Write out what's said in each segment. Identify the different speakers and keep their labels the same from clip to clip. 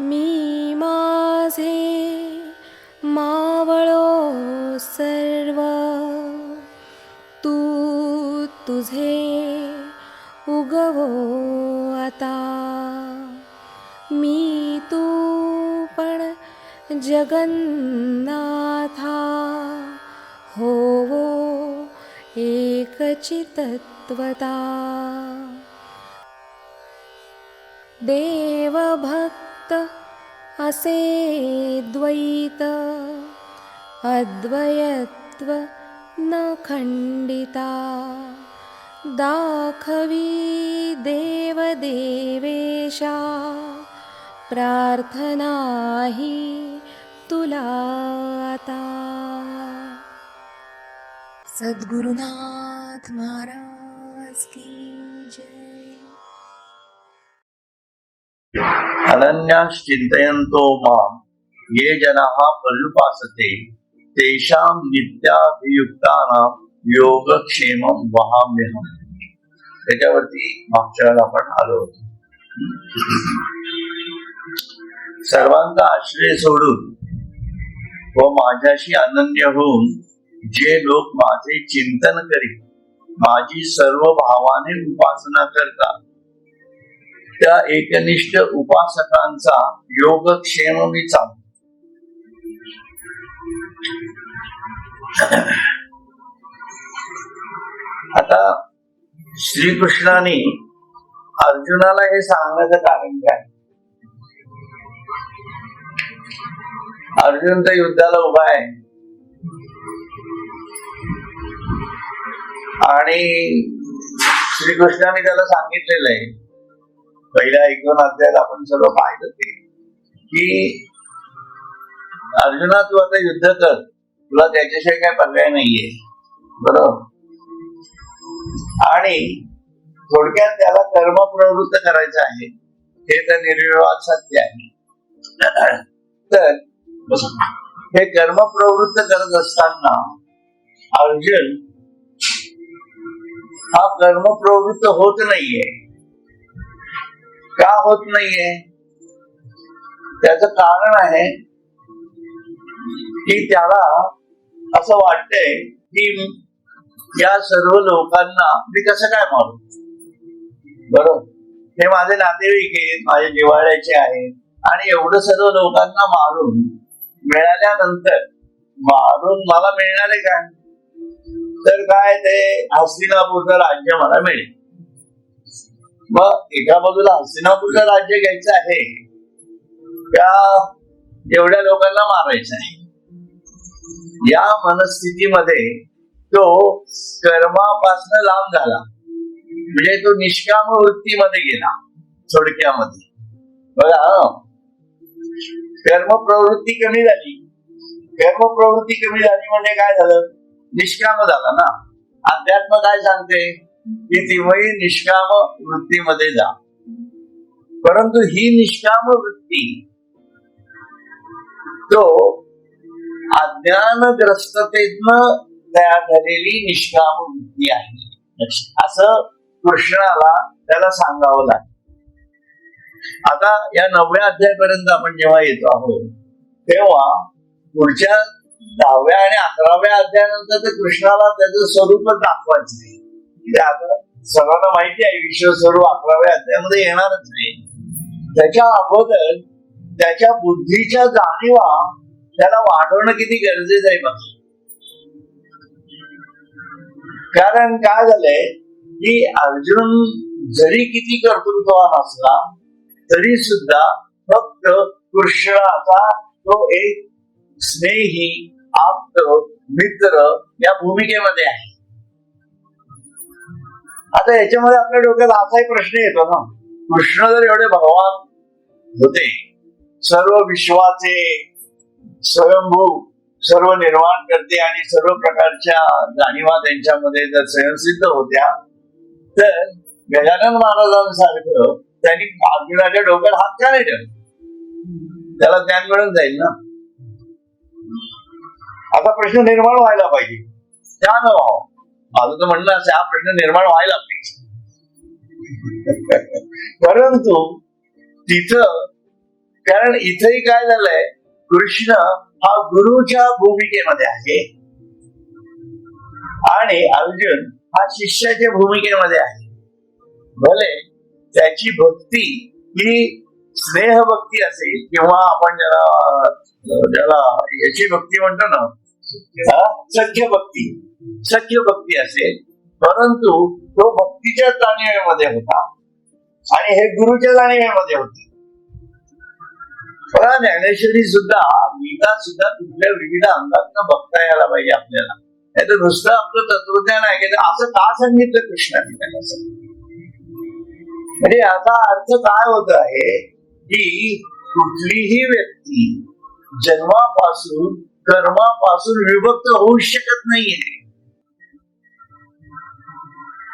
Speaker 1: मी माझे मावळो सर्व तू तुझे उगवो आता. मी तू पण जगन्नाथा होवो एकचितत्वता देवभक्त असे द्वैत अद्वयत्व न खंडिता दाखवी देवदेवेशा। प्रार्थना ही तुला आता सद्गुरुनाथ महाराज की जय
Speaker 2: अनन्यास चिंतयंतो माम। ये जनाः पर्युपासते तेषां नित्याभियुक्तानां योगक्षेमं वहाम्यहम्। त्याच्यावरती मागच्या वेळेला आपण आलो होतो। सर्वांचा आश्रय सोडून व माझ्याशी अनन्य होऊन जे लोक माझे चिंतन करीत माझी सर्व भावाने उपासना करतात त्या एकनिष्ठ उपासकांचा योगक्षेम मी सांगतो. आता श्रीकृष्णाने अर्जुनाला हे सांगण्याचं कारण काय? अर्जुन तर युद्धाला उभा आहे. आणि श्रीकृष्णाने त्याला सांगितलेलं आहे पहिल्या एक दोन अध्यायात आपण सर्व पाहिलं ते. की अर्जुना तू आता युद्ध कर. तुला त्याच्याशिवाय काय पर्याय नाहीये. बरोबर? आणि थोडक्यात त्याला कर्म प्रवृत्त करायचं आहे. हे तर निर्विवाद सत्य आहे. तर हे कर्म प्रवृत्त करत असताना अर्जुन हा कर्म प्रवृत्त होत नाहीये. का होत नाहीये? त्याच कारण आहे की त्याला असं वाटतंय की या सर्व लोकांना मी कसं काय मारू? बरोबर. हे माझे नातेवाईक आहेत माझे जिवाळ्याचे आहेत. आणि एवढं सर्व लोकांना मारून मिळाल्यानंतर मारून मला मिळणार आहे काय? तर काय ते हस्तिनापूरचं राज्य मला मिळेल. मग एका बाजूला हस्तिनापूरचं राज्य घ्यायचं आहे त्या एवढ्या लोकांना मारायचं आहे. या मनस्थितीमध्ये तो कर्मापासून लांब झाला. म्हणजे तो निष्काम वृत्तीमध्ये गेला थोडक्यामध्ये. बघा कर्म प्रवृत्ती कमी झाली. कर्म प्रवृत्ती कमी झाली म्हणजे काय झालं? निष्काम झाला ना. अध्यात्म काय सांगते? की तेव्हाही निष्काम वृत्तीमध्ये जा. परंतु ही निष्काम वृत्ती तो अज्ञानग्रस्ततेतनं तयार झालेली निष्काम वृत्ती आहे. असं कृष्णाला त्याला सांगावं लागतं आता या नवव्या अध्यायापर्यंत आपण जेव्हा येतो आहोत तेव्हा पुढच्या दहाव्या आणि अकराव्या अध्यायानंतर ते कृष्णाला त्याचं स्वरूपच दाखवायचं नाही सर्वांना माहिती आहे विश्व स्वरूप अकराव्या अध्यायामध्ये येणारच नाही त्याच्या अगोदर त्याच्या बुद्धीच्या जाणीवा त्याला वाढवणं किती गरजेचं आहे बघ. कारण काय झालंय की अर्जुन जरी किती कर्तृत्ववान असला तरी सुद्धा फक्त कृष्णाचा तो एक स्नेही आप्त मित्र या भूमिकेमध्ये आहे. आता याच्यामध्ये आपल्या डोक्यात असाही प्रश्न येतो ना. कृष्ण जर एवढे भगवान होते सर्व विश्वाचे स्वयंभू सर्व निर्माण करते आणि सर्व प्रकारच्या जाणीवा त्यांच्यामध्ये जर स्वयंसिद्ध होत्या तर गजानन महाराजांसारखं त्यांनी अर्जुनाच्या डोक्यात हात का नाही ठेवला? त्याला ज्ञान मिळून जाईल ना. आता प्रश्न निर्माण व्हायला पाहिजे. ज्ञान व्हावं माझं तर म्हणणं असं हा प्रश्न निर्माण व्हायला पाहिजे. परंतु तिथं कारण इथंही काय झालंय कृष्ण हा गुरुच्या भूमिकेमध्ये आहे. आणि अर्जुन हा शिष्याच्या भूमिकेमध्ये आहे. भले त्याची भक्ती ही स्नेह भक्ती असेल किंवा आपण ज्याला ज्याला याची भक्ती म्हणतो ना सख्य भक्ती सख्य भक्ती असेल परंतु तो भक्तीच्या जाणीवेमध्ये होता आणि हे गुरुच्या जाणीवेमध्ये होते. बघा ज्ञानेश्वरी सुद्धा गीता सुद्धा कुठल्या विविध अंगातनं बघता यायला पाहिजे आपल्याला. नाही तर नुसतं आपलं तत्वज्ञान आहे की असं का सांगितलं कृष्णाने? त्याला म्हणजे याचा अर्थ काय होत आहे की कुठलीही व्यक्ती जन्मापासून कर्मापासून विभक्त होऊ शकत नाहीये.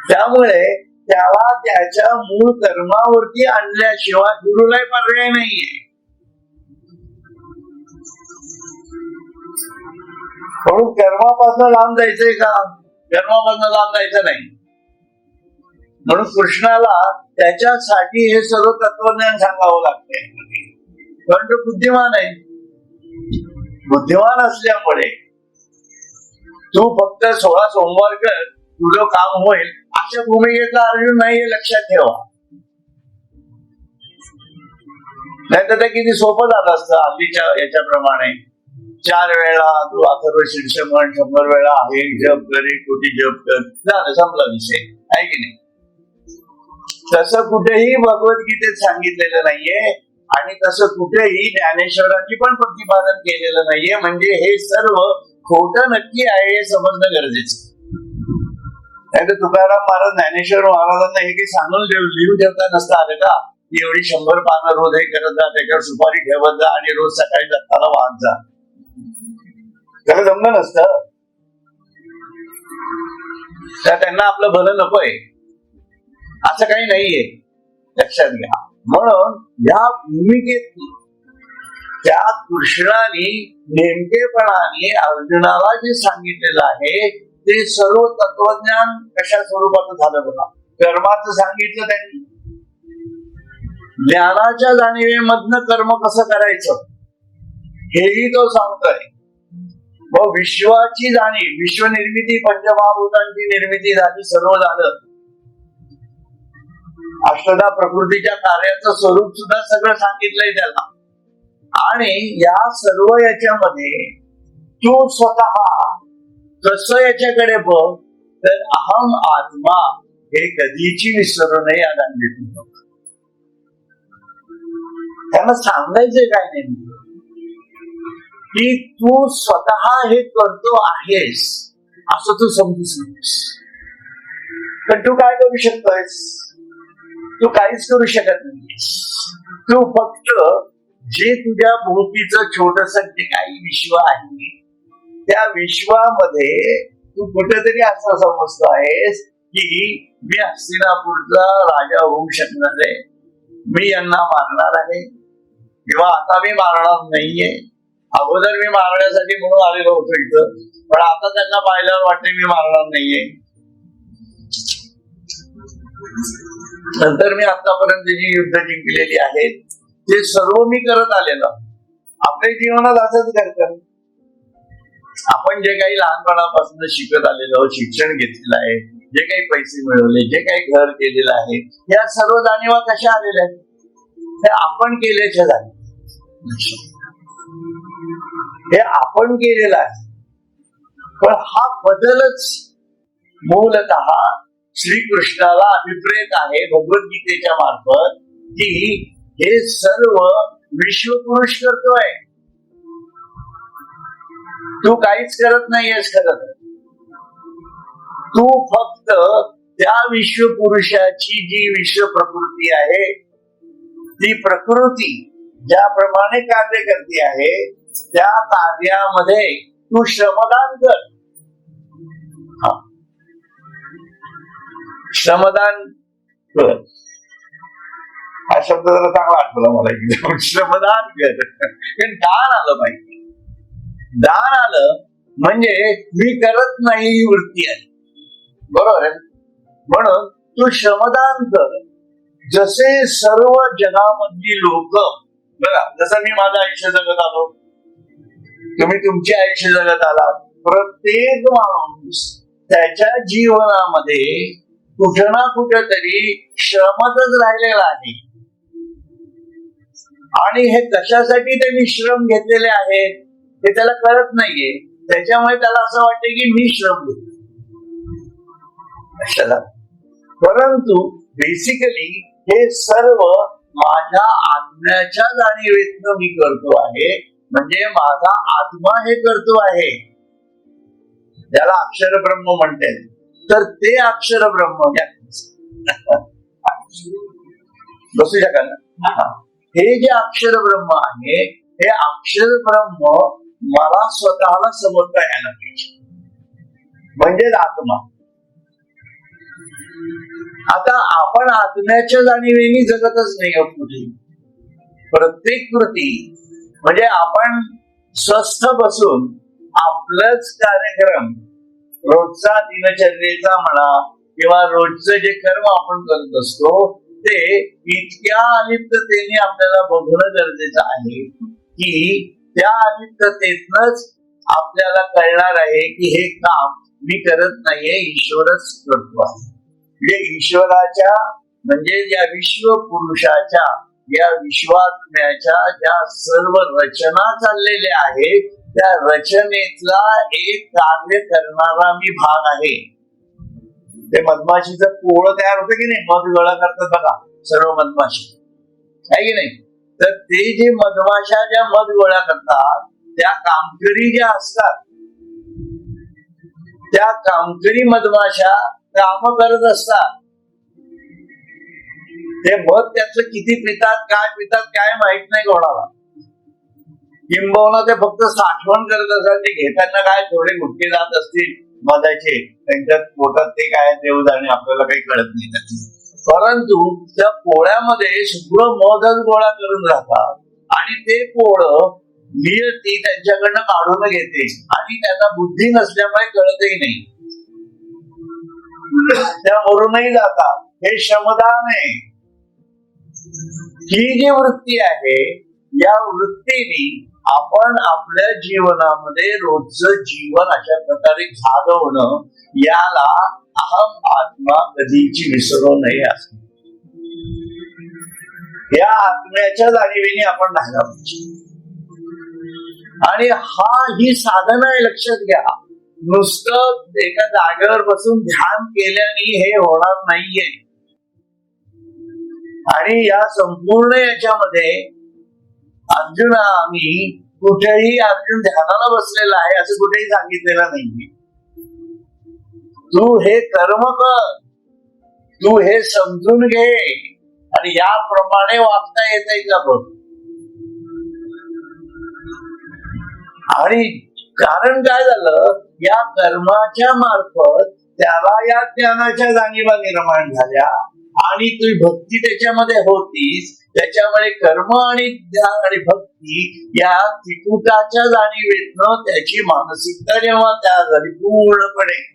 Speaker 2: त्यामुळे त्याला त्याच्या मूळ कर्मावरती आणल्याशिवाय गुरुलाही पर्याय नाहीये. म्हणून कर्मापासून लांब जायचंय का? कर्मापासून लांब जायचं नाही. म्हणून कृष्णाला त्याच्यासाठी हे सर्व तत्वज्ञान सांगावं लागते कारण तो बुद्धिमान आहे. बुद्धिमान असल्यामुळे तू फक्त सोळा सोमवार कर तुझं काम होईल. अशा भूमिकेतला अर्जुन नाही हे लक्षात ठेवा. नाही तर ते किती सोपं जात असतं हल्लीच्या याच्याप्रमाणे. चार वेळा तू अथर्व शीर्ष म्हण शंभर वेळा आहे जप करी कोटी जप कर. झालं संपला विषय. आहे की नाही? तसं कुठेही भगवद्गीतेत सांगितलेलं नाहीये आणि तसं कुठेही ज्ञानेश्वरांची पण प्रतिपादन केलेलं नाहीये. म्हणजे हे सर्व खोट नक्की आहे हे समजणं गरजेचं नाही तर तुकाराम महाराज ज्ञानेश्वर महाराजांना हे काही सांगून देऊ लिहू ठेवता नसतं आले का? एवढी शंभर पानं रोज हे करत जा त्याच्यावर सुपारी ठेवत जा आणि रोज सकाळी दत्ताला वाहत जा. त्याला जमलं नसतं. तर त्यांना आपलं भलं नकोय. असं काही नाहीये. लक्षात घ्या. म्हणून या भूमिकेत त्या कृष्णाने नेमकेपणाने अर्जुनाला जे सांगितलेलं आहे ते सर्व तत्वज्ञान कशा स्वरूपाचं झालं बघा. कर्माचं सांगितलं त्यांनी. ज्ञानाच्या जाणीवेमधनं कर्म कसं करायचं? हेही तो सांगतोय. व विश्वाची जाणीव विश्व निर्मिती पंचमहाभूतांची निर्मिती झाली सर्व झालं. अष्टदा प्रकृतीच्या कार्याचं स्वरूप सुद्धा सगळं सांगितलंय त्याला. आणि या सर्व याच्यामध्ये तू स्वतः कसं याच्याकडे बघ? तर अहम आत्मा हे कधीची विसरू नये या गांधीतून. त्यांना सांगायचंय काय नेमकं? की तू स्वतः हे करतो आहेस असं तू समजूच नकोस पण तू काय करू शकतोयस? तू काहीच करू शकत नाहीस. तू फक्त जे तुझ्या भोवतीच छोटस जे काही विश्व आहे त्या विश्वामध्ये तू कुठेतरी असं समजतो आहेस की मी हस्तिनापूरचा राजा होऊ शकणार आहे. मी यांना मारणार आहे. किंवा आता मी मारणार नाहीये. अगोदर मी मारण्यासाठी म्हणून आलेलो होतो इथं. पण आता त्यांना पाहिल्यावर वाटते मी मारणार नाहीये. नंतर मी आतापर्यंत जी युद्ध जिंकलेली आहेत ते सर्व मी करत आलेलो. आपल्या जीवनात असंच करतात आपण जे काही लहानपणापासून शिकत आलेलो शिक्षण घेतलेलं आहे जे काही पैसे मिळवले जे काही घर केलेलं आहे या सर्व जाणीवा कशा आलेल्या आहेत? हे आपण केल्याच्या जाणीव. हे आपण केलेलं आहे. पण हा बदलच मूलत श्रीकृष्णाला अभिप्रेत आहे भगवद्गीतेच्या मार्फत की हे सर्व विश्वपुरुष करतोय. तू काहीच करत नाहीयेस खरं तर. तू फक्त त्या विश्व पुरुषाची जी विश्व प्रकृती आहे ती प्रकृती ज्याप्रमाणे कार्य करते आहे त्या कार्यामध्ये तू श्रमदान कर. हा. श्रमदान कर. हा शब्द जरा चांगला आठवला मला श्रमदान कर. कारण दान आलं पाहिजे दान आलं म्हणजे मी करत नाही ही वृत्ती आली बरोबर आहे? म्हणून तू श्रमदान कर. जसे सर्व जगामधली लोक बघा जसं मी माझं आयुष्य जगत आलो तुम्ही तुमचे आयुष्य जगत आलात प्रत्येक माणूस त्याच्या जीवनामध्ये कुठं ना कुठं तरी श्रमतच राहिलेला आहे. आणि हे कशासाठी त्यांनी श्रम घेतलेले आहेत? हे त्याला कळत नाहीये. त्याच्यामुळे त्याला असं वाटतं की मी श्रम परंतु बेसिकली हे सर्व माझ्या आत्म्याच्या जाणीवेतनं मी करतो आहे. म्हणजे माझा आत्मा हे करतो आहे. त्याला अक्षर ब्रह्म म्हणते. तर ते अक्षर ब्रह्म बसू शकाल ना. हे. जे अक्षर ब्रह्म आहे हे अक्षर ब्रह्म मला स्वतःला समजता यायला पाहिजे. म्हणजेच आत्मा. आता आपण आत्म्याच्या जाणीवेनी जगतच नाही आहोत कुठे. प्रत्येक कृती म्हणजे आपण स्वस्थ बसून आपलंच कार्यक्रम रोजचा दिनचर्येचा म्हणा किंवा रोजचं जे कर्म आपण करत असतो ते इतक्या अलिप्ततेने आपल्याला बघणं गरजेचं आहे की त्या अलिप्ततेतनच आपल्याला कळणार आहे की हे काम मी करत नाहीये ईश्वरच करतो आहे. म्हणजे ईश्वराच्या म्हणजे या विश्व पुरुषाच्या या विश्वात्म्याच्या ज्या सर्व रचना चाललेल्या आहेत त्या रचनेतला एक कार्य करणारा मी भाग आहे. ते मधमाशीचं पोळं तयार होतं की नाही? मध गोळा करतात बघा सर्व मधमाशी. आहे की नाही? तर ते जे मधमाशा ज्या मध गोळा करतात त्या कामकरी ज्या असतात त्या कामकरी मधमाशा काम करत असतात. ते मध त्याच किती पितात काय पितात काय माहीत नाही कोणाला. किंबहुना ते फक्त साठवण करत असतात ते घेताना काय थोडे गुटके जात असतील मधाचे. त्यांच्या पोटात ते काय देऊ जाणे आपल्याला काही कळत नाही त्याचं. परंतु त्या पोळ्यामध्ये शुभ्र मधच गोळा करून राहतात. आणि ते पोळ नियती त्यांच्याकडनं काढून घेते. आणि त्यांना बुद्धी नसल्यामुळे कळतही नाही. त्या मरूनही जातात. हे श्रमदान आहे. ही जी वृत्ती आहे या वृत्तीने आपण आपल्या जीवनामध्ये रोजचं जीवन अशा प्रकारे घालवणं याला अहम आत्मा कधीची विसरू नये असं. या आत्म्याच्या जाणीवेने आपण राहायला पाहिजे. आणि हा ही साधन आहे लक्षात घ्या. नुसतं एका जागेवर बसून ध्यान केल्याने हे होणार नाहीये. आणि या संपूर्ण याच्यामध्ये अर्जुन आम्ही कुठेही अर्जुन ध्यानाला बसलेला आहे असं कुठेही सांगितलेलं नाहीये. तू हे कर्म कर. तू हे समजून घे. आणि याप्रमाणे वागता येते का बघ? आणि कारण काय झालं? या कर्माच्या मार्फत त्याला या ज्ञानाच्या जाणीवा निर्माण झाल्या. आणि तुझी भक्ती त्याच्यामध्ये होतीस. त्याच्यामुळे कर्म आणि ज्ञान आणि भक्ती या त्रिकुटाच्या जाणीवेतनं त्याची मानसिकता जेव्हा त्या झाली पूर्णपणे.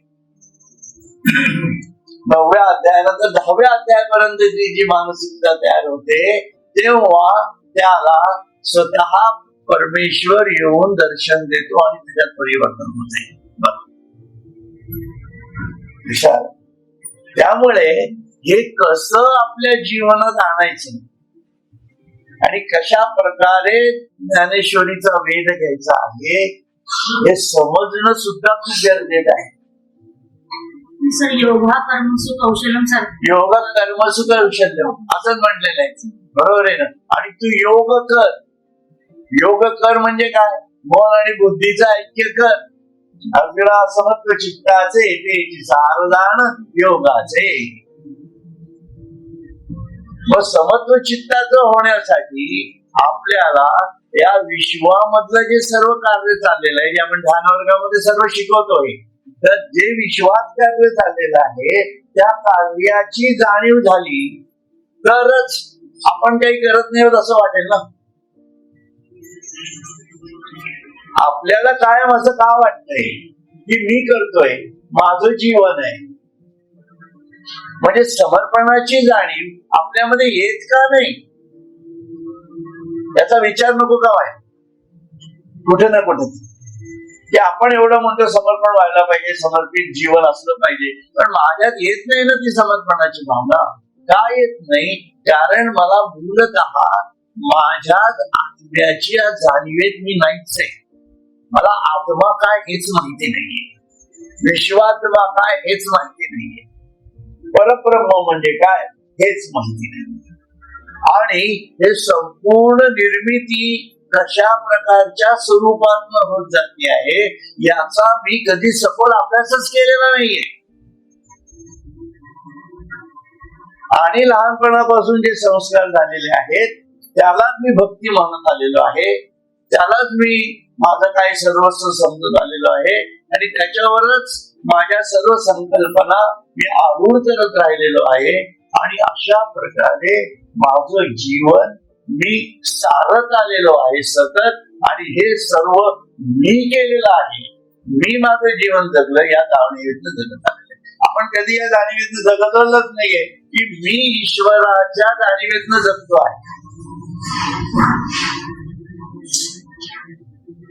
Speaker 2: नवव्या अध्यायानंतर दहाव्या अध्यायापर्यंत जी जी मानसिकता तयार होते तेव्हा त्याला स्वतः परमेश्वर येऊन दर्शन देतो आणि त्याच्यात परिवर्तन होते. विशाल त्यामुळे हे कस आपल्या जीवनात आणायचं? आणि कशा प्रकारे ज्ञानेश्वरीचा वेध घ्यायचा आहे हे समजणं सुद्धा खूप गरजेचं आहे.
Speaker 3: सर योगा कर्मसु कौशलम सर
Speaker 2: योगा कर्म सुख कौशल्य असंच म्हटलेलं आहे. बरोबर आहे ना? आणि तू योग कर. योग कर म्हणजे काय? मन आणि बुद्धीचं ऐक्य कर. अग्रा समत्व चित्ताचे ते. सारदान योगाचे मग समत्व चित्ताचं होण्यासाठी आपल्याला या विश्वामधलं जे सर्व कार्य चाललेलं आहे जे आपण ध्यान वर्गामध्ये सर्व शिकवतोय तर जे विश्वास कार्य चाललेलं आहे त्या कार्याची जाणीव झाली तरच आपण काही करत नाही असं वाटेल ना? आपल्याला कायम असं का वाटतंय? की मी करतोय माझं जीवन आहे. म्हणजे समर्पणाची जाणीव आपल्यामध्ये येत का नाही? याचा विचार नको का व्हायला कुठे ना कुठे. की आपण एवढं म्हणतो समर्पण व्हायला पाहिजे समर्पित जीवन असलं पाहिजे. पण माझ्यात येत नाही ना ती समर्पणाची भावना. का येत नाही? कारण मला मूलत माझ्या आत्म्याची जाणीवेत मी नाहीच आहे. मला आत्मा काय हेच माहिती नाहीये. विश्वात्मा काय हेच माहिती नाहीये. परब्रह्म म्हणजे काय हेच माहिती नाही आणि हे संपूर्ण निर्मिती कशा प्रकारच्या स्वरूपात होत जाते आहे याचा मी कधी सखोल अभ्यासच केलेला नाहीये. आणि लहानपणापासून जे संस्कार झालेले आहेत त्यालाच मी भक्ती मानत आलेलो आहे. त्यालाच मी माझं काही सर्वस्व समजत आलेलो आहे. आणि त्याच्यावरच माझ्या सर्व संकल्पना मी आरूढ करत राहिलेलो आहे. आणि अशा प्रकारे माझं जीवन मी सारत आलेलो आहे सतत आणि हे सर्व मी केलेलं आहे. मी माझं जीवन जगलं या जाणीवेतनं जगत आलेलं आहे. आपण कधी या जाणीवेतनं जगतच नाहीये की मी ईश्वराच्या जाणीवेतनं जगतो आहे.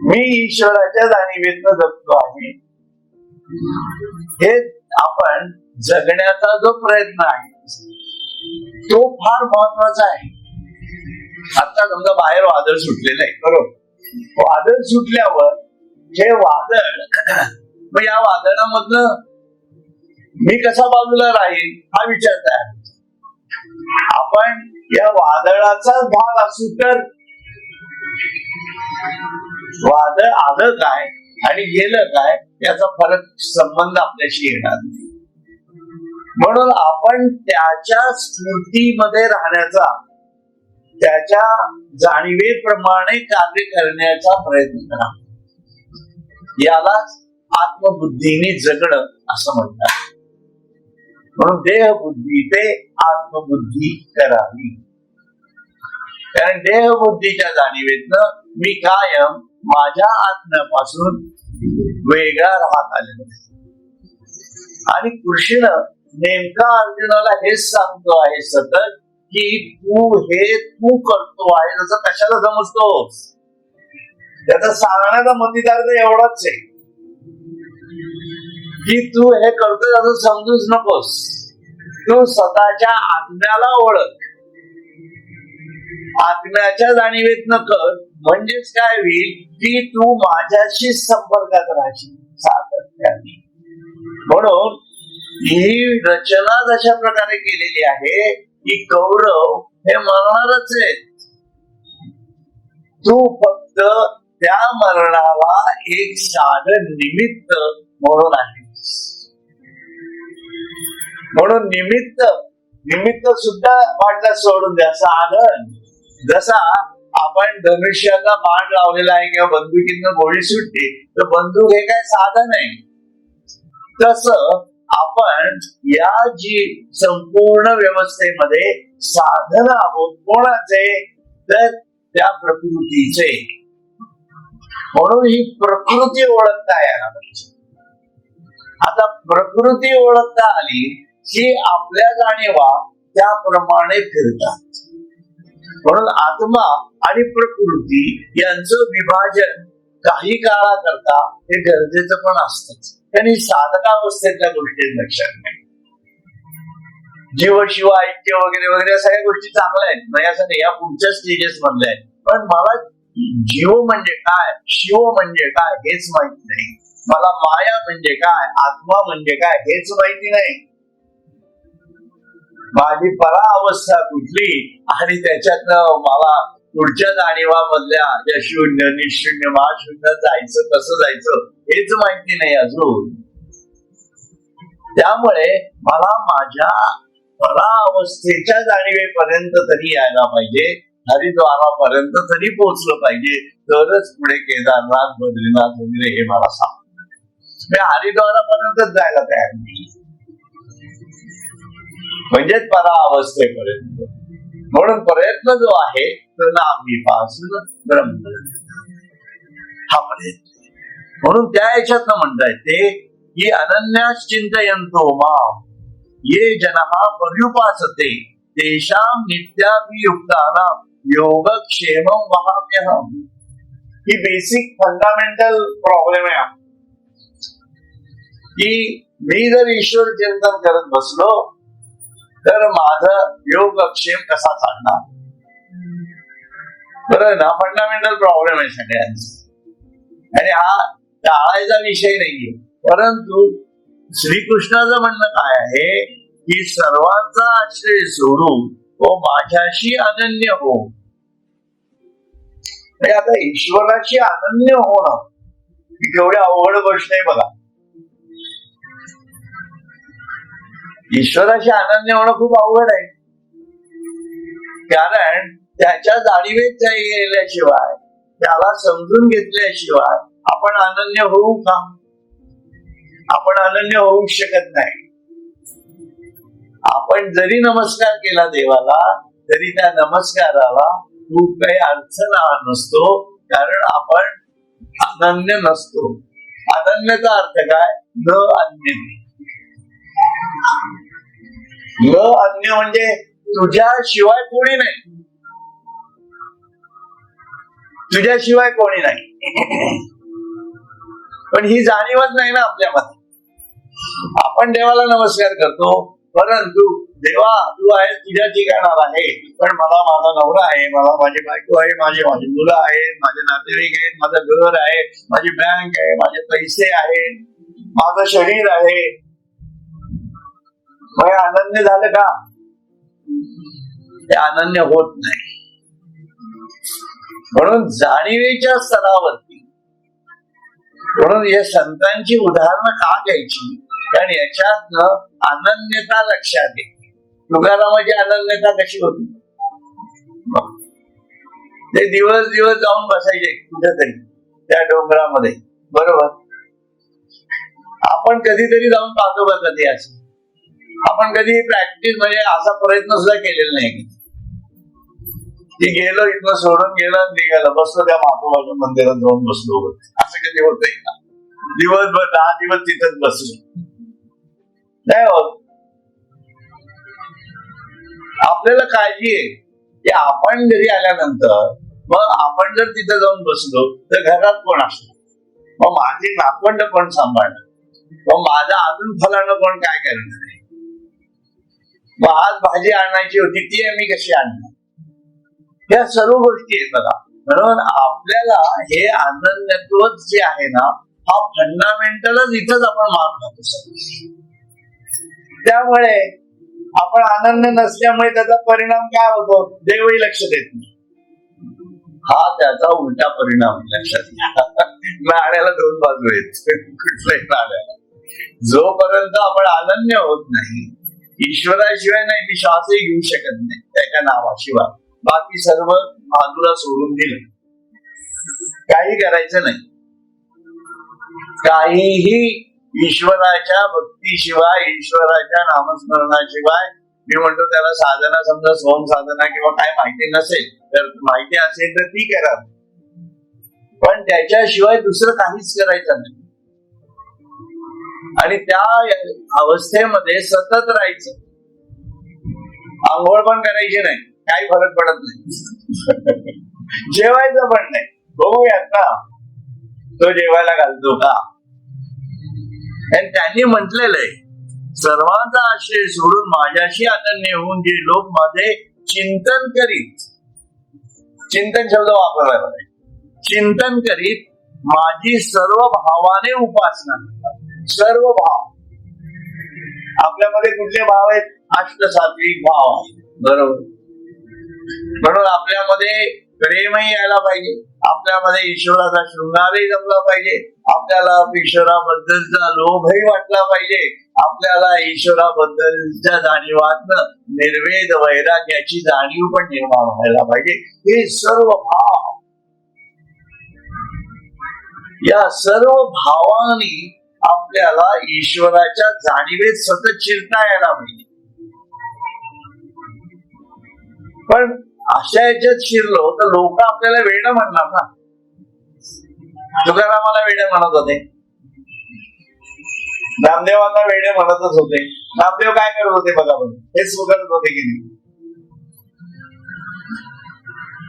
Speaker 2: मी ईश्वराच्या जाणीवेतनं जगतो आहे. हे आपण जगण्याचा जो प्रयत्न आहे तो फार महत्त्वाचा आहे. आता समजा बाहेर वादळ सुटलेलं आहे बरोबर? हो, वादळ सुटल्यावर हे वादळ मग या वादळामधन मी कसा बाजूला राहील हा विचार तयार आपण या वादळाचाच भाग असू तर वादळ आलं काय आणि गेलं काय याचा फरक संबंध आपल्याशी येणार नाही. म्हणून आपण त्याच्या स्फूर्तीमध्ये राहण्याचा त्याच्या जाणीवेप्रमाणे कार्य करण्याचा प्रयत्न करा. याला आत्मबुद्धीने जगणं असं म्हणतात. म्हणून देहबुद्धी ते आत्मबुद्धी करावी. कारण देहबुद्धीच्या जाणीवेतनं मी कायम माझ्या आत्म्यापासून वेगळा राहत आलेलो आणि कृष्ण नेमका अर्जुनाला हेच सांगतो आहे सतत की तू हे तू करतो आहे जसं कशाला समजतो त्याचा सांगण्याचा मतिदार्थ एवढाच आहे. की तू हे करतोय असं समजूच नकोस. तू स्वतःच्या आत्म्याला ओळख. आत्म्याच्या न कर म्हणजेच काय होईल? की तू माझ्याशी संपर्कात राहशील सातत्याने. म्हणून ही रचना जशा प्रकारे केलेली आहे की कौरव हे मरणारच आहेत. तू फक्त त्या मरणाला एक साधन निमित्त म्हणून आहे म्हणून निमित्त निमित्त सुद्धा वाटला सोडून द्या. साधन. जसा आपण धनुष्याचा बाण लावलेला आहे किंवा बंदुकीतनं गोळी सुटते तर बंदूक हे काय साधन आहे? तस आपण या जी संपूर्ण व्यवस्थेमध्ये साधन आहोत कोणाचे? तर त्या प्रकृतीचे. म्हणून ही प्रकृती ओळखता यायला पाहिजे. आता प्रकृती ओळखता आली की आपल्या जाणीवा त्याप्रमाणे फिरतात. म्हणून आत्मा आणि प्रकृती यांचं विभाजन काही काळाकरता हे गरजेचं पण असतच. त्यांनी साधकावस्थेतल्या गोष्टी लक्षात नाही जीव शिव ऐक्य वगैरे वगैरे या सगळ्या गोष्टी चांगल्या आहेत. नाही असं नाही. या पुढच्या स्टेजेस मधल्या आहेत. पण मला जीव म्हणजे काय? शिव म्हणजे काय? हेच माहीत नाही. मला माया म्हणजे काय? आत्मा म्हणजे काय? हेच माहिती नाही. माझी परा अवस्था कुठली? आणि त्याच्यातनं मला पुढच्या जाणीवा मधल्या ज्या शून्य निशून्य महाशून्य जायचं कसं जायचं हेच माहिती नाही अजून. त्यामुळे मला माझ्या मला अवस्थेच्या जाणीवेपर्यंत तरी यायला पाहिजे हरिद्वारापर्यंत तरी पोहोचलं पाहिजे तरच पुढे केदारनाथ बद्रीनाथ वगैरे हे मला सांग मी हरिद्वारापर्यंतच जायला तयार नाही. म्हणजेच परा अवस्थेपर्यंत म्हणून प्रयत्न जो आहे तो नामीपासून ब्रह्म. हा पर्यंत म्हणून त्या याच्यात म्हणताय ते की अनन्यास चिंतयंतो माम. ये जनहा पर्युपासते. तेषाम नित्याभियुक्तानां योगक्षेम वहाम्यहम. ही बेसिक फंडामेंटल प्रॉब्लेम आहे. की मी जर ईश्वर चिंतन करत बसलो तर माझं योगक्षेम कसा चालणार? बरं ना फंडामेंटल प्रॉब्लेम आहे सगळ्यांचा. आणि हा टाळायचा विषय नाहीये. परंतु श्रीकृष्णाचं म्हणणं काय आहे? की सर्वांचा आश्रय सोडून तो माझ्याशी अनन्य हो. म्हणजे आता ईश्वराशी अनन्य होणं ही केवढी अवघड गोष्ट आहे बघा. ईश्वराशी अनन्य होणं खूप अवघड आहे. कारण त्याच्या जाणीवेत गेल्याशिवाय त्याला समजून घेतल्याशिवाय आपण अनन्य होऊ का? आपण अनन्य होऊ शकत नाही. आपण जरी नमस्कार केला देवाला तरी त्या नमस्काराला खूप काही अर्थ नसतो कारण आपण अनन्य नसतो. अनन्यचा अर्थ काय? न अन्य. न अन्य म्हणजे तुझ्याशिवाय कोणी नाही. तुझ्याशिवाय कोणी नाही. पण ही जाणीवच नाही ना आपल्यामध्ये. आपण देवाला नमस्कार करतो परंतु देवा तू आहे तुझ्या ठिकाणावर आहे. पण मला माझा नवरा आहे मला माझी बायको आहे माझे माझी मुलं आहेत माझे नातेवाईक आहेत माझं घर आहे माझी बँक आहे माझे पैसे आहेत माझं शरीर आहे. मग अनन्य झालं का? ते अनन्य होत नाही. म्हणून जाणीवेच्या स्तरावरती म्हणून या संतांची उदाहरणं का घ्यायची? कारण याच्यातनं अनन्यता लक्षात येते. तुकारामाची अनन्यता कशी होती? ते दिवस दिवस जाऊन बसायचे कुठेतरी त्या डोंगरामध्ये. बरोबर? आपण कधीतरी जाऊन पाहतो का कधी असं. आपण कधी प्रॅक्टिस म्हणजे असा प्रयत्न सुद्धा केलेला नाही. की गेलो इथनं सोडून गेलं निघालं. बसलो त्या महाप्रभाच्या मंदिरात जाऊन बसलो असं कधी होत का? दिवसभर दहा दिवस तिथंच बसलो. नाही होत. आपल्याला काळजी आहे की आपण घरी आल्यानंतर मग आपण जर तिथं जाऊन बसलो तर घरात कोण असणार? मग माझे नातवंड कोण सांभाळणार? मग माझा अजून फलानं कोण काय करणार मग आज भाजी आणायची होती ती आम्ही कशी आणणार? या सर्व गोष्टी आहेत बघा. म्हणून आपल्याला हे अनन्यत्वच जे आहे ना हा फंडामेंटलच इथंच आपण मान खातो त्यामुळे आपण आनंद नसल्यामुळे त्याचा परिणाम काय होतो? देवही लक्ष देत नाही. हा त्याचा उलटा परिणाम लक्षात नाण्याला दोन बाजू आहेत. कुठल्याही नाण्याला. जोपर्यंत आपण अनन्य होत नाही ईश्वराशिवाय नाही मी श्वासही घेऊ शकत नाही. त्याच्या नावाशिवाय. बाकी सर्व बाजूला सोडून दिलं. काही करायचं नाही. काहीही ईश्वराच्या भक्तीशिवाय ईश्वराच्या नामस्मरणाशिवाय मी म्हणतो त्याला साधना समजा सोम साधना किंवा काय माहिती नसेल तर माहिती असेल तर ती करा. पण त्याच्याशिवाय दुसरं काहीच करायचं नाही. आणि त्या अवस्थेमध्ये सतत राहायचं. आंघोळ पण करायची नाही. काही फरक पडत नाही. जेवायचं पण नाही. बघूयात ना. तो जेवायला घालतो का? आणि त्यांनी म्हटलेलं आहे सर्वांचा आश्रय सोडून माझ्याशी अनन्य होऊन जे लोक माझे चिंतन करीत चिंतन शब्द वापरला पाहिजे चिंतन करीत माझी सर्व भावाने उपासना. सर्व भाव. आपल्यामध्ये कुठले भाव आहेत? अष्ट सात्विक भाव बरोबर. म्हणून आपल्यामध्ये प्रेमही यायला पाहिजे. आपल्यामध्ये ईश्वराचा शृंगारही जमला पाहिजे. आपल्याला ईश्वराबद्दलचा लोभही वाटला पाहिजे. आपल्याला ईश्वराबद्दलच्या जाणीवातनं निर्वेद वैराग्याची जाणीव पण निर्माण व्हायला पाहिजे. हे सर्व भाव. या सर्व भावांनी आपल्याला ईश्वराच्या जाणीवेत सतत चिरता यायला पाहिजे. पण अशा याच्यात शिरलो तर लोक आपल्याला वेड म्हणणार ना. तुकारामाला वेडे म्हणत होते. नामदेवांना वेडे म्हणतच होते. नामदेव काय करत होते बघा बघ हेच करत होते की नाही.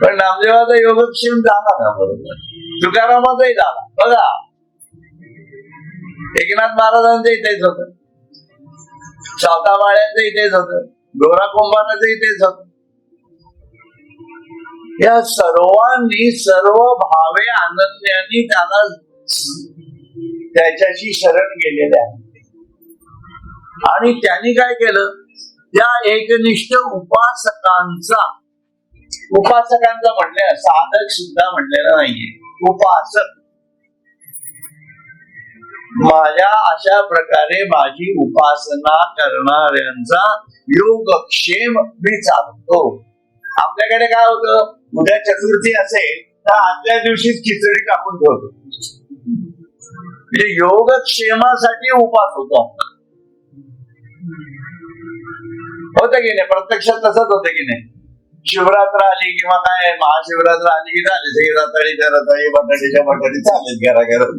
Speaker 2: पण नामदेवाचा योगक्षेम झाला ना बरोबर. तुकारामाचाही झाला. बघा. एकनाथ महाराजांचं इथेच होत. सावता माळ्यांचं इथेच होत. गोरा कुंभाराचं इथेच होत. या सर्वांनी सर्व भावे आनंदाने त्याला त्याच्याशी शरण गेलेले आहे. आणि त्यांनी काय केलं? त्या एकनिष्ठ उपासकांचा उपासकांचा म्हणले साधक सुद्धा म्हणलेला नाहीये. उपासक. माझ्या अशा प्रकारे माझी उपासना करणाऱ्यांचा योगक्षेम मी चालतो. आपल्याकडे काय होतं? उद्या चतुर्थी असेल तर आदल्या दिवशीच खिचडी टाकून ठेवतो. म्हणजे योगक्षेमासाठी उपास होतो. होत की नाही? प्रत्यक्षात तसंच होतं की नाही? शिवरात्र आली किंवा काय महाशिवरात्र आली की झाले सगळी रताळीच्या रताळी बटाटीच्या बटाटी चालेल घरा घरात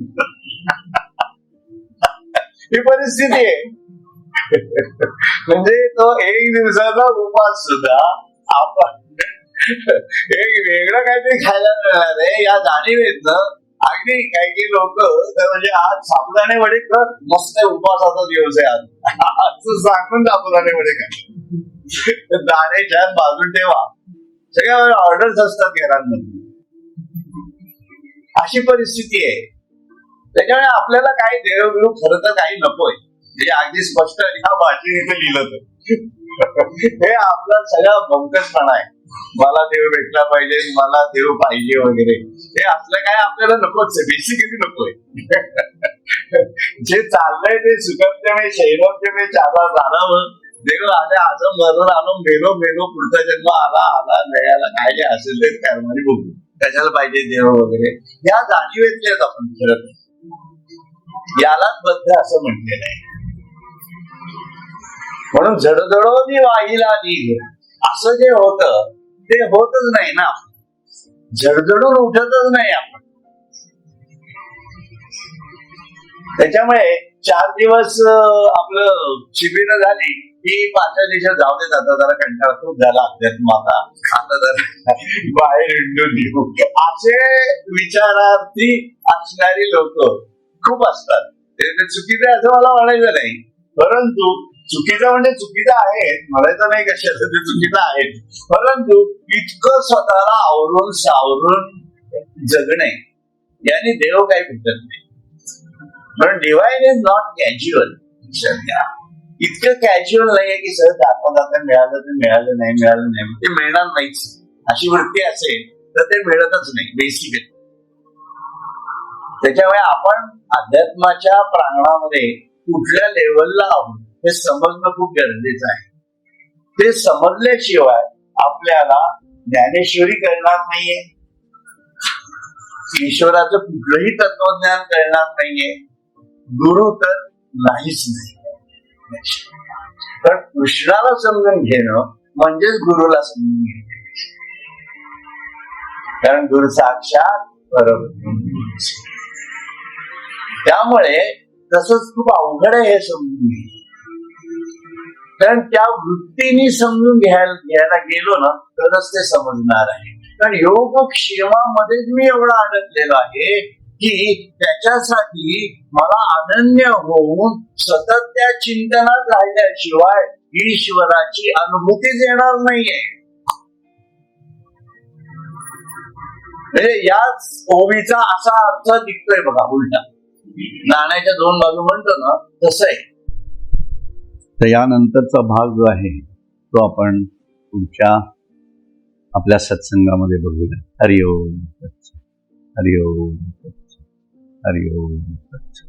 Speaker 2: ही परिस्थिती आहे. म्हणजे तो एक दिवसाचा उपास सुद्धा आपण एक वेगळं काहीतरी खायला मिळणार आहे. या जाणीवेतनं अगदी काही काही लोक म्हणजे आज साबुदाणे वडे कर मस्त उपासाचा दिवस आहे आज. असं सांगून साबुदाणे वडे कर दाणे छान बाजून ठेवा. सगळ्या ऑर्डर्स असतात घरांमध्ये. अशी परिस्थिती आहे. त्याच्यामुळे आपल्याला काही देव खरं तर काही नकोय. म्हणजे अगदी स्पष्ट ह्या भाषेने लिहिलं तर. हे आपला सगळा बंकसपणा आहे. मला देव भेटला पाहिजे मला देव पाहिजे वगैरे. हे असलं काय आपल्याला नकोच आहे बेसिकली नकोय. जे चाललंय ते सुगमतेने शैलमतेने चाला चालावं देव आले आज मरण आलो मेलो मेलो पुढचा जन्म आला आला नयाला काय जे असेल ते कर्माने बघू. त्याच्याला पाहिजे देव वगैरे. या जाणीवेतलेच आपण फिरत यालाच बद्ध असं म्हटलेलं आहे. म्हणून जडजडोनी वाहिला नीग असं जे होत ते होतच नाही ना. जडजडून उठतच नाही आपण. त्याच्यामुळे चार दिवस आपलं शिबिर झाली की पाचव्या दिवसात जाऊ देत आता जरा कंटाळ खूप झाला अध्यात्म आता. आता जरा बाहेर हिंडून देऊ. असे विचारार्थी असणारी लोक खूप असतात. ते ते चुकीचे असं मला म्हणायचं नाही. परंतु चुकीचं म्हणजे चुकीचं आहे. म्हणायचं नाही कशाचं ते चुकीचं आहे. परंतु इतकं स्वतःला आवरून सावरून जगणे याने देव काही भेटत नाही. पण डिवाइन इज नॉट कॅज्युअल सध्या इतकं कॅज्युअल नाहीये की सहज दाखवा दाखवा मिळालं तर मिळालं नाही मिळालं नाही ते मिळणार नाहीच. अशी वृत्ती असेल तर ते मिळतच नाही बेसिकली त्याच्यामुळे आपण अध्यात्माच्या प्रांगणामध्ये कुठल्या लेवलला आहोत? हे समजणं खूप गरजेचं आहे. ते समजल्याशिवाय आपल्याला ज्ञानेश्वरी कळणार नाहीये. ईश्वराचं कुठलंही तत्वज्ञान कळणार नाहीये. गुरु तर नाहीच नाही. तर कृष्णाला समजून घेणं म्हणजेच गुरुला समजून घेणं. कारण गुरु साक्षात परब्रह्म त्यामुळे तसंच खूप अवघड आहे हे समजून घेणं. कारण त्या वृत्तीने समजून घ्यायला घ्यायला गेलो ना तरच ते समजणार आहे. कारण योगक्षेमामध्ये मी एवढा अडकलेलो आहे की त्याच्यासाठी मला अनन्य होऊन सतत त्या चिंतनात राहिल्याशिवाय ईश्वराची अनुभूतीच येणार नाहीये. म्हणजे याच ओवीचा असा अर्थ निघतोय बघा उलटा. नाण्याच्या दोन बाजू म्हणतो ना तसं आहे
Speaker 4: तर यानंतरचा भाग जो आहे तो आपण पुढच्या आपल्या सत्संगामध्ये बघूया. हरिओम हरिओम हरिओम तत्सत.